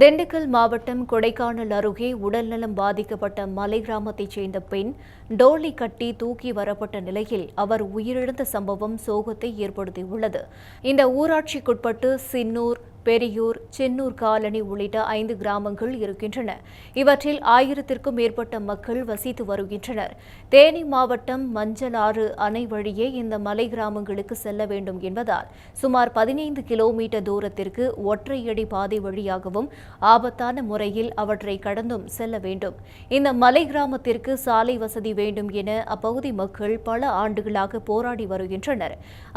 திண்டுக்கல் மாவட்டம் கொடைக்கானல் அருகே உடல்நலம் பாதிக்கப்பட்ட மலை கிராமத்தைச் சேர்ந்த பெண் டோலி கட்டி தூக்கி வரப்பட்ட நிலையில் அவர் உயிரிழந்த சம்பவம் சோகத்தை ஏற்படுத்தியுள்ளது. இந்த ஊராட்சிக்குட்பட்டு சின்னூர் பெரியூர் சென்னூர் காலனி உள்ளிட்ட ஐந்து கிராமங்கள் இருக்கின்றன. இவற்றில் ஆயிரத்திற்கும் மேற்பட்ட மக்கள் வசித்து வருகின்றனர். தேனி மாவட்டம் மஞ்சளாறு அணை வழியே இந்த மலை கிராமங்களுக்கு செல்ல வேண்டும் என்பதால் சுமார் பதினைந்து கிலோமீட்டர் தூரத்திற்கு ஒற்றையடி பாதை வழியாகவும் ஆபத்தான முறையில் அவற்றை கடந்தும் செல்ல வேண்டும். இந்த மலை கிராமத்திற்கு சாலை வசதி வேண்டும் என அப்பகுதி மக்கள் பல ஆண்டுகளாக போராடி வருகின்றனர்.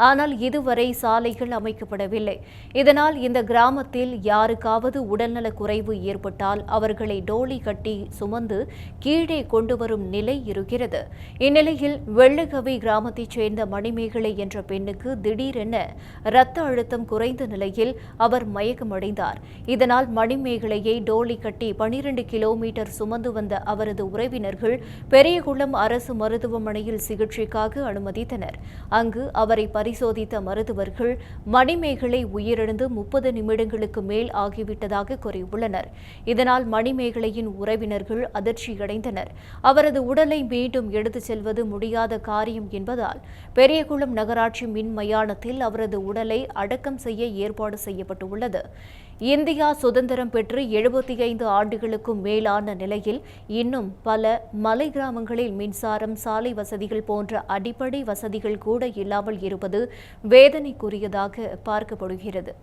ஆனால் இதுவரை சாலைகள் அமைக்கப்படவில்லை. இதனால் இந்த கிராமத்தில் யாருக்காவது உடல்நலக் குறைவு ஏற்பட்டால் அவர்களை டோலி கட்டி சுமந்து கீழே கொண்டு வரும் நிலை இருக்கிறது. இந்நிலையில் வெள்ளகவி கிராமத்தைச் சேர்ந்த மணிமேகலை என்ற பெண்ணுக்கு திடீரென இரத்த அழுத்தம் குறைந்த நிலையில் அவர் மயக்கமடைந்தார். இதனால் மணிமேகலையை டோலி கட்டி பனிரெண்டு கிலோமீட்டர் சுமந்து வந்த அவரது உறவினர்கள் பெரியகுளம் அரசு மருத்துவமனையில் சிகிச்சைக்காக அனுமதித்தனர். அங்கு அவரை பரிசோதித்த மருத்துவர்கள் மணிமேகலை உயிரிழந்து முப்பது நிமிடங்களுக்கு மேல் ஆகிவிட்டதாக கூறியுள்ளனர். இதனால் மணிமேகலையின் உறவினர்கள் அதிர்ச்சியடைந்தனர். அவரது உடலை மீண்டும் எடுத்துச் செல்வது முடியாத காரியம் என்பதால் பெரியகுளம் நகராட்சி மின் மயானத்தில் அவரது உடலை அடக்கம் செய்ய ஏற்பாடு செய்யப்பட்டுள்ளது. இந்தியா சுதந்திரம் பெற்று எழுபத்தி ஐந்து ஆண்டுகளுக்கும் மேலான நிலையில் இன்னும் பல மலை கிராமங்களில் மின்சாரம் சாலை வசதிகள் போன்ற அடிப்படை வசதிகள் கூட இல்லாமல் இருப்பது வேதனைக்குரியதாக பார்க்கப்படுகிறது.